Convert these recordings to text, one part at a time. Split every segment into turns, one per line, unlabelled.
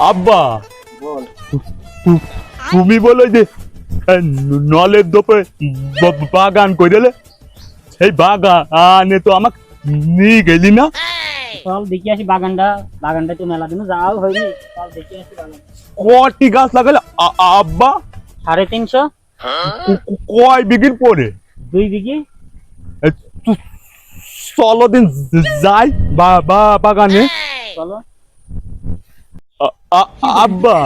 আব্বা তুমি বলো যে নলের দোপে বাগান করে দিলে? সেই বাগানে তো আমাকে নিয়ে গেলি না?
চল দেখি আসি বাগানটা বাগানটা তো মেলা দিন হয়নি। চল দেখি আসি বাগান।
কটি গাছ লাগালে আব্বা?
সাড়ে তিনশো।
ক- কয় বিঘির পরে?
দুই বিঘি।
চলো দিন যাই বা বা- বাগানে?
চলো।
আব্বা।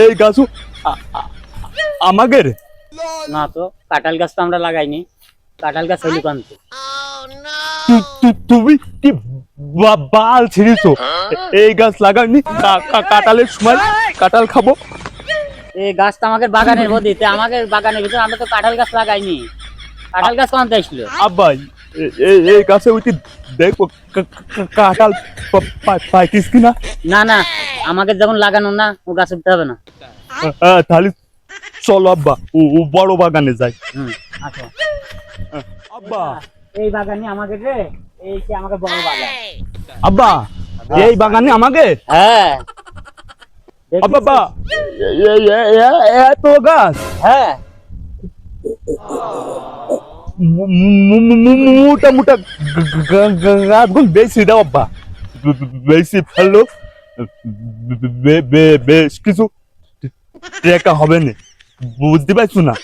এই গাছ আমাদের
না তো কাঁঠাল গাছ তো আমরা লাগাইনি। কাঁঠাল গাছ হইলি কানতে
তু- তু- তুমি কি বা- বাল ছিড়িছো? এই গাছ লাগানি কা- কা- কাঁঠালের সময় কাঁঠাল খাব?
এই গাছটা আমাদের বাগানের মধ্যে তে আমাদের বাগানের ভিতরে আমরা তো কাঁঠাল গাছ লাগাইনি। কাঁঠাল গাছ কানতে আসলো?
আব্বা এ- এ- এই গাছে উঠি দেখব কা- কা- কাঁঠাল পাইতিস কিনা?
না না আমাকে যখন লাগানো না ও গাছ উঠতে হবে না।
তাহলে চলো আব্বা ও বড় বাগানে যাই।
আসো।
আব্বা।
এই বাগানে আমাকে রে এই যে আমাকে বড় বাগান।
আব্বা এই বাগানে আমাকে?
হ্যাঁ।
আব্বা এত গাছ?
হ্যাঁ।
মোটা মোটা গাছগুলো বেশি দাও আব্বা বে- বে- বেশি ফেলল বেশ কিছু টাকা হবে না বুঝতে পারছ না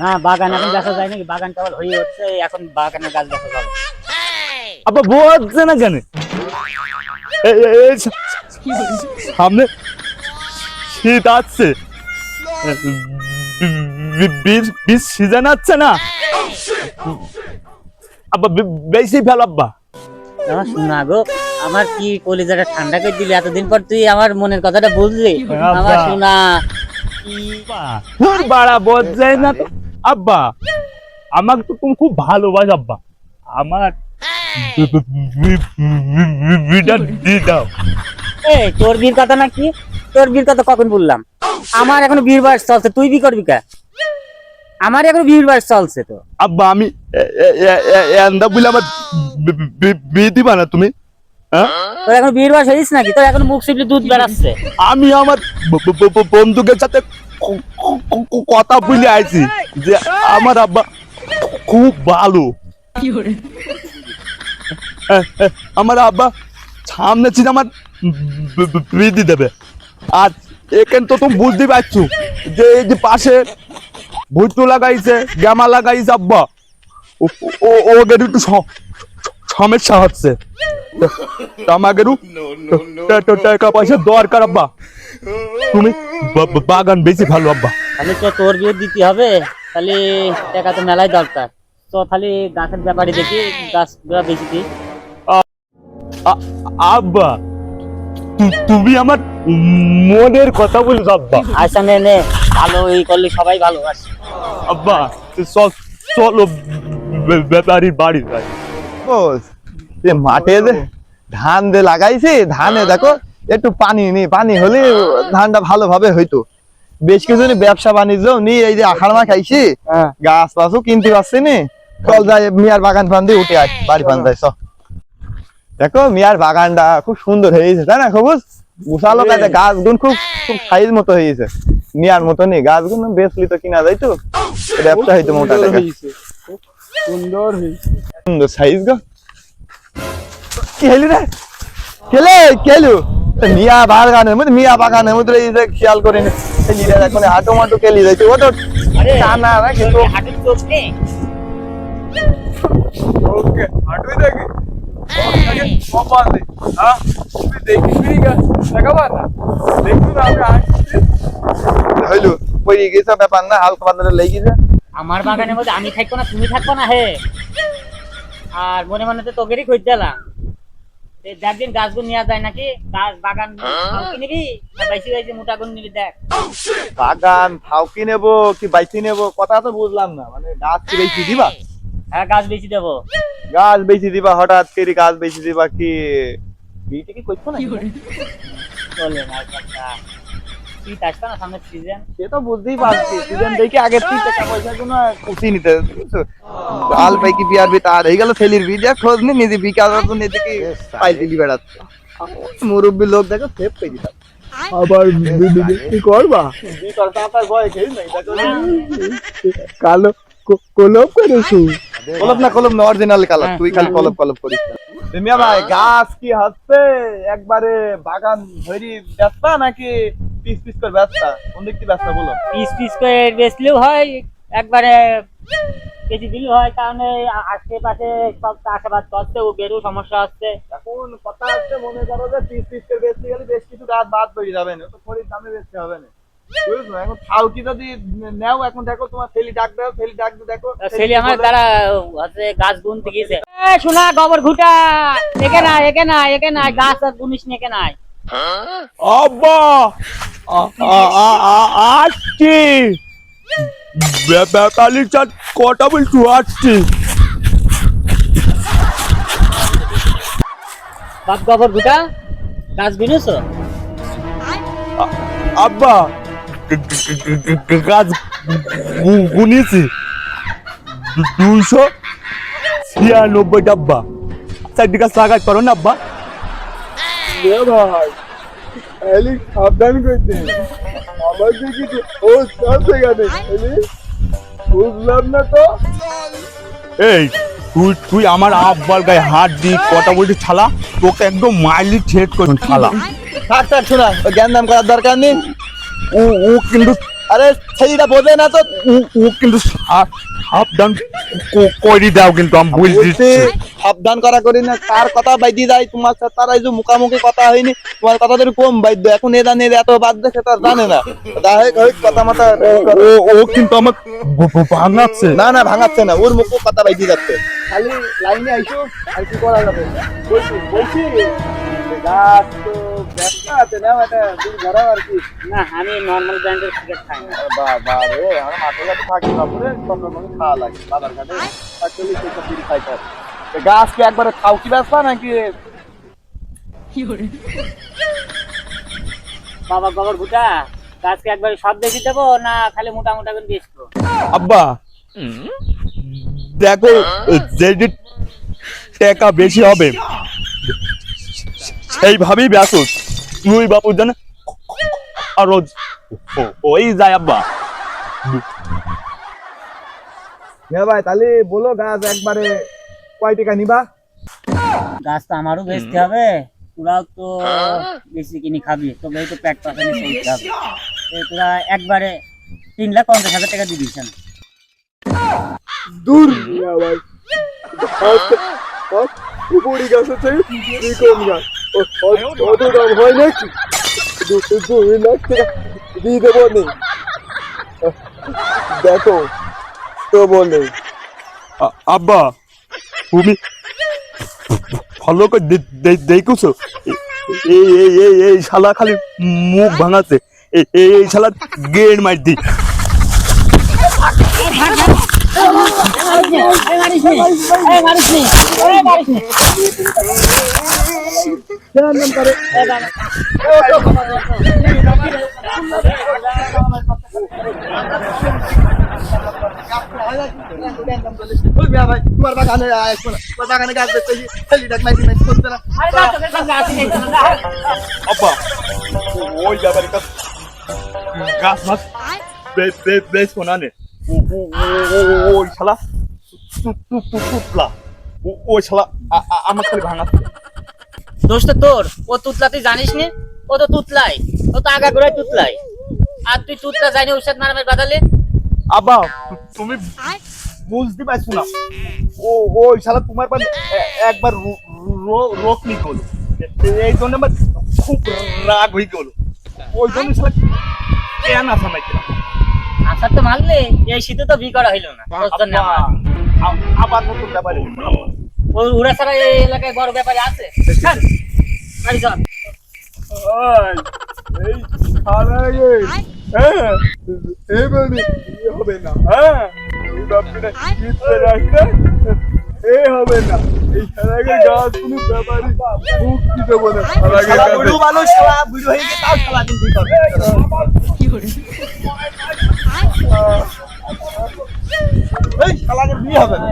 না বাগান এখন দেখা যায় নাকি বাগান কেবল হয়ে হচ্ছে এখন বাগানের গাছ দেখা যাবে
আব্বা বুঝছে না কেন সামনে শীত আসছে বীজ সিজন আসছে না আব্বা বেশি ফেল আব্বা।
আমার শোনা গো আমার কি কলিজাটা ঠান্ডা করে দিলি? এতদিন পর তুই আমার মনের কথাটা বুঝলি। আমার শোনা।
তোর বাড়া না তো আব্বা আমাকে তো তুমি খুব ভালোবাস আব্বা। আমার দাও।
এই তোর বীর কথা না কি তোর বীর কথা কখন বললাম? আমার এখনও বীর বয়স চলছে তুই বি করবি কা? আমার এখনও বয়স চলছে তো।
আব্বা আমি এন্দা বলে আমার বিয়ে দিবা না তুমি? হ্যাঁ?
তোর এখন বীর বয়স হয়েছিস নাকি? তোর এখন মুখ শিপলি দুধ বেড়াচ্ছে।
আমি আমার বন্ধুকের সাথে কথা বলে আইছি যে আমার আব্বা খুব ভালো। হ্যাঁ, হ্যাঁ, আমার আব্বা সামনে ছিল আমার বৃদ্ধি দেবে। আর এখানে তো তুমি বুঝতে পারছ যে এই যে পাশে ভুট্টু লাগাইছে গ্যামা লাগাইছে আব্বা। ও- ও ওদের একটু স- সমস্যা হচ্ছে। তো আমাদেরও টা- টা- টাকা পয়সা দরকার আব্বা। তুমি বাগান বেশি ভালো আব্বা।
তাহলে তো তোর বিয়ে দিতে হবে তাহলে টাকা তো মেলাই দরকার। তো খালি গাছের ব্যাপারে দেখি গাছ বেশি দিই।
আব্বা তুমি আমার মনের কথা বলিস আব্বা।
আচ্ছা নে নে। ভালো এই করলে সবাই ভালো আছে
আব্বা চলো বে- ব্যাপারীর বাড়ি যাই।
এ মাঠে যে ধান দে লাগাইছি ধানে দেখো একটু পানি নেই পানি হলে ধানটা ভালোভাবে হইতো। বেশ কিছু ব্যবসা বাণিজ্য নি এই যে আষাঢ় মাস খাইছি গাছ পাছও কিনতে পারছি নি। চল যাই মিয়ার বাগান ফান দিয়ে উঠে আয় বাড়ি ফান যাই দেখো মিয়ার বাগানটা খুব সুন্দর হয়েছে তাই না খবর বিশাল গাছ গুন খুব খুব সাইজ মতো হয়েছে মিয়ার মতো নেই। গাছ গুন বেচলি তো কিনা যাইতো ব্যবসা হইতো মোটা টাকা
সুন্দর হয়েছে
সুন্দর সাইজ গো। কি হেলি রে? কেলে কেলু তো মিয়া বাগানের মধ্যে মিয়া বাগানের মধ্যে এই যে খেয়াল করে নি। খেলি রে এখন হাঁটো মাটো কেলি যাইছে ও তো টানা না কিন্তু
হাটের চোখ নেই।
ওকে হাঁটুই দেখি? কপাল দে। হ্যাঁ? তুই দেখি ফিরি গা দেখাবা না। দেখবি না আমি আসছি
হইল পড়ে গেছে ব্যাপার না হালকা পাতলা লেগে গেছে
আমার বাগানের মধ্যে আমি থাকব না তুমি থাকব না হে। আর মনে মনে তো তোকেরই খুঁজ দিলাম। গাছগুলো নেওয়া যায় নাকি গাছ বাগান বেশি মোটা গুণ নিবি দেখ।
বাগান ফাউকি নেব কি বাইসি নেব কথা তো বুঝলাম না। মানে গাছ কি বেশি দিবা?
হ্যাঁ গাছ বেশি দেবো।
গাছ বেশি দিবা হঠাৎ করে গাছ বেশি দিবা কি? বিয়েটা কি করছ না
চলে না কথা। শীত আসবে না সামনের সিজন
সে তো বুঝতেই পারছি। সিজন দেখে থেকে টাকা পয়সা কোনো খুশি নিতে বুঝছ? আল পাই কি বিয়ার বিতা আর হয়ে গেল ছেলির বিয়ে খোঁজ নি নিজে বিকাশ এদিকে পাই দিলি বেড়াচ্ছে। মুরব্বী লোক দেখো সেভ করে দিতাম
আবার কি করবা? কালো ক- কলম করেছি?
কলপ না কলপ না অরিজিনাল কালার তুই খালি কলপ কলপ করিস। মিয়া ভাই গাছ কি হচ্ছে? একবারে বাগান ধরি ব্যস্তা নাকি পিস পিস করে ব্যস্তা কোন দিক থেকে ব্যস্তা বলো?
পিস পিস করে বেচলেও হয় একবারে কেজি দিলেও হয় কারণ আশেপাশে সব চাষাবাদ করছে ও বেরো সমস্যা হচ্ছে।
এখন কথা হচ্ছে মনে করো যে পিস পিস করে বেচতে গেলে বেশ কিছু গাছ বাদ পড়ে যাবে না তো দামে বেচতে হবে না। বুঝছ? এখন থাও কি যদি নেও এখন দেখো তোমার ছেলে ডাক দাও ছেলে ডাক দেখো
ছেলে আমার তারা হচ্ছে গাছ গুনতে গিয়েছে। শোনা গোবর ঘুটা একে না একে না একে না গাছ আর গুনিস একে নাই।
আব্বা! আসছি! বেতালির চাঁদ কটা বলছু? আসছি।
বাপ গোবর ঘুটা? গাছ গুনেছো
আ- আব্বা! গাছ গু- গুনিয়েছি দু- দুইশো ছিয়ানব্বই ডাব্বা চারটি গাছ লাগাই পারো না আব্বা?
ভাই। এলি সাবধান করতে। আমার দেখি ও গানে এলি বুঝলাম না তো?
এই তুই তুই আমার আব্বার গায়ে হাত দি কটা বলছি ছালা তোকে একদম মাইলি ছেদ করুন ছালা
থাক থাক শোনা জ্ঞান দাম করার দরকার নেই।
ও ও কিন্তু
আরে ছেলেটা বোঝে না তো।
ও ও কিন্তু সাবধান ক- করে দাও কিন্তু আমি বুঝ দিচ্ছি
সাবধান করা করি না তার কথা বাইদি যায় তোমার সাথে তার এই যে মুখামুখি কথা হয়নি তোমার কথা তো কম বাইদ্য এখন এ জানে এত বাদ দেখে তার জানে না। কথা মাথা
ও ও কিন্তু আমার ভাঙাচ্ছে।
না না ভাঙাচ্ছে না ওর মুখে কথা বাইদি যাচ্ছে। খালি লাইনে আইসো আর কি করা যাবে? বলছি বলছি। গাছ তো ব্যস্ত আছে না এটা আর কি?
না আমি নর্মাল ব্র্যান্ডের খাই না।
বাবা রে আমার থাকি না পরে খাওয়া লাগে অ্যাকচুয়ালি খাইতে গাছ কি একবারে খাও কি ব্যস্ত নাকি?
বাবা গোবর ঘুটা গাছকে একবারে সব বেশি দেবো না খালি মোটা মোটা করে বেচবো
আব্বা দেখো যেটি টাকা বেশি হবে সেইভাবেই ব্যাস তুই বাপু জানে আর রোজ ওই যায় আব্বা।
হ্যাঁ ভাই তাহলে বলো গাছ একবারে কয় টাকা নিবা?
গাছ তো আমারও বেচতে হবে। তোরাও তো বেশি কিনে খাবি। তবে তো পেট পাখানি চলতে হবে। তোরা একবারে তিন লাখ পঞ্চাশ হাজার টাকা দিয়ে দিচ্ছেন
দূর। ভাই উপরি গাছ আছে। এই গাছ অত দাম হয় নাকি? দু- দুই লাখ টাকা দিয়ে দেবো নি দেখো তো বলে।
আব্বা তুমি ভালো করে দেখুছো এই এই এই এই শালা খালি মুখ ভাঙাচ্ছে এই এই শালা গেট মার দি
ভাই তোমার বাগানে তোমার বাগানে গাছ দেখতে ছেলে ডাক মাইদি মাইদি করতে না
আব্বা ওই ব্যাপারে গাছ মাছ বে- বে- বেশ ওই শালা তু- তু- তু- তুতলা ও- ওই শালা আ- আ- আমার খালি ভাঙাচ্ছে
দোষ তোর ও তুতলা তুই জানিস নি? ও তো তুতলাই। ও তো আগা করে তুতলাই। আর তুই তুতলা ওর সাথে মারামারি বাদালে?
আব্বা তু- তুমি বুঝতে পারছ না। ও ওই শালা তোমার পাশে একবার রোক নি গেল। এই জন্য আমার খুব রাগ হয়ে গেল। ওই জন্য শালা কেন আসা নাই
আসার তো মারলে এই শীতে তো বি করা হইল না।
আবার নতুন ব্যাপারে
ও উড়া ছাড়া এই এলাকায় বড় ব্যাপারে আছে? চল, বাড়ি চল।
ওই, এই শালাকে, হ্যাঁ, এবারে ইয়ে হবে না। হ্যাঁ। এই বাপটা জিততে রাখতে এ হবে না। এই শালাকে গাছ কোনো ব্যাপারে মুক্তি দেবো না
শালা
গাছে।
বুড়ো মানুষ শালা বুড়ো হয়ে গেছে তাও শালা কিন্তু করে? এই শালাকে বিয়ে হবে না।